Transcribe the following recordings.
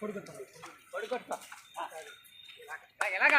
ಕೊಡ್ಕೊಡ್ತಾ ಕೊಡ್ಕೊಡ್ತಾ ಎಲಾಗ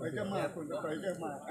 Baiklah, baiklah, baiklah.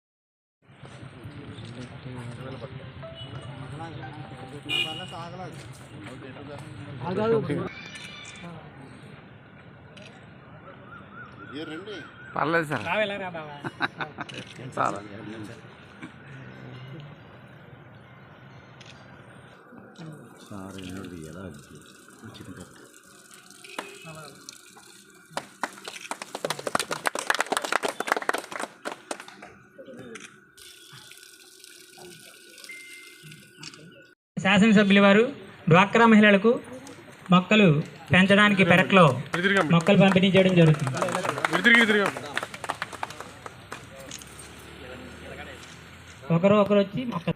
పర్లేదు సార్ చాలా శాసనసభ్యుల వారు డ్వాక్రా మహిళలకు మొక్కలు పెంచడానికి పెరట్లో మొక్కలు పంపిణీ చేయడం జరుగుతుంది. ఒకరు ఒకరు వచ్చి మొక్క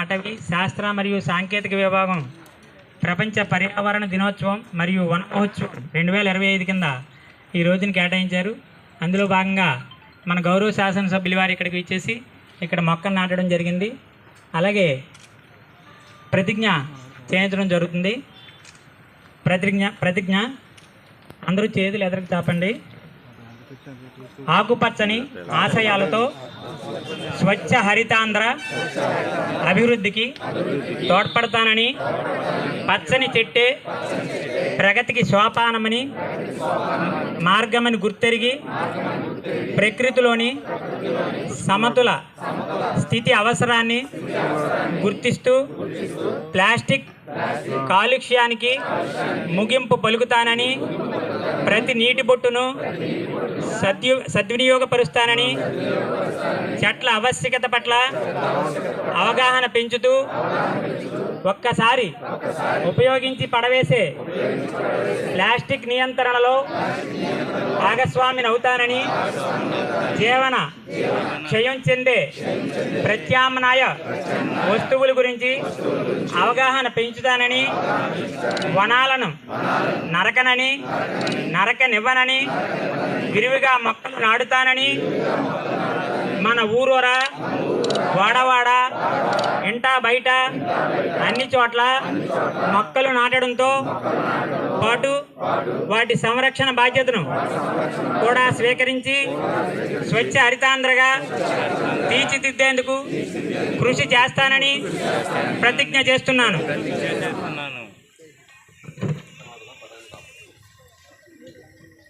అటవీ శాస్త్ర మరియు సాంకేతిక విభాగం ప్రపంచ పర్యావరణ దినోత్సవం మరియు వన మహోత్సవం రెండు వేల ఇరవై ఐదు కింద ఈ రోజుని కేటాయించారు. అందులో భాగంగా మన గౌరవ శాసనసభ్యులు వారు ఇక్కడికి ఇచ్చేసి ఇక్కడ మొక్కలు నాటడం జరిగింది. అలాగే ప్రతిజ్ఞ చేయించడం జరుగుతుంది. ప్రతిజ్ఞ ప్రతిజ్ఞ. అందరూ చేతులు ఎదురుకు చాపండి. ఆకుపచ్చని ఆశయాలతో స్వచ్ఛ హరితాంధ్ర అభివృద్ధికి తోడ్పడతానని పచ్చని చెట్టే ప్రగతికి సోపానమని మార్గమని గుర్తెరిగి ప్రకృతిలోని సమతుల స్థితి అవసరాన్ని గుర్తిస్తూ ప్లాస్టిక్ కాలుష్యానికి ముగింపు పలుకుతానని ప్రతి నీటి బొట్టును సద్యు సద్వినియోగపరుస్తానని చెట్ల ఆవశ్యకత పట్ల అవగాహన పెంచుతూ ఒక్కసారి ఉపయోగించి పడవేసే ప్లాస్టిక్ నియంత్రణలో భాగస్వామిని అవుతానని జీవన క్షయం చెందే ప్రత్యామ్నాయ వస్తువుల గురించి అవగాహన పెంచుతానని వనాలను నరకనని నరకనివ్వనని విరివిగా మొక్కలు నాటుతానని మన ఊరోరా? వాడవాడ? ఇంటా బయట? అన్ని చోట్ల మొక్కలు నాటడంతో పాటు వాటి సంరక్షణ బాధ్యతను కూడా స్వీకరించి స్వచ్ఛ హరితాంధ్రగా తీర్చిదిద్దేందుకు కృషి చేస్తానని ప్రతిజ్ఞ చేస్తున్నాను.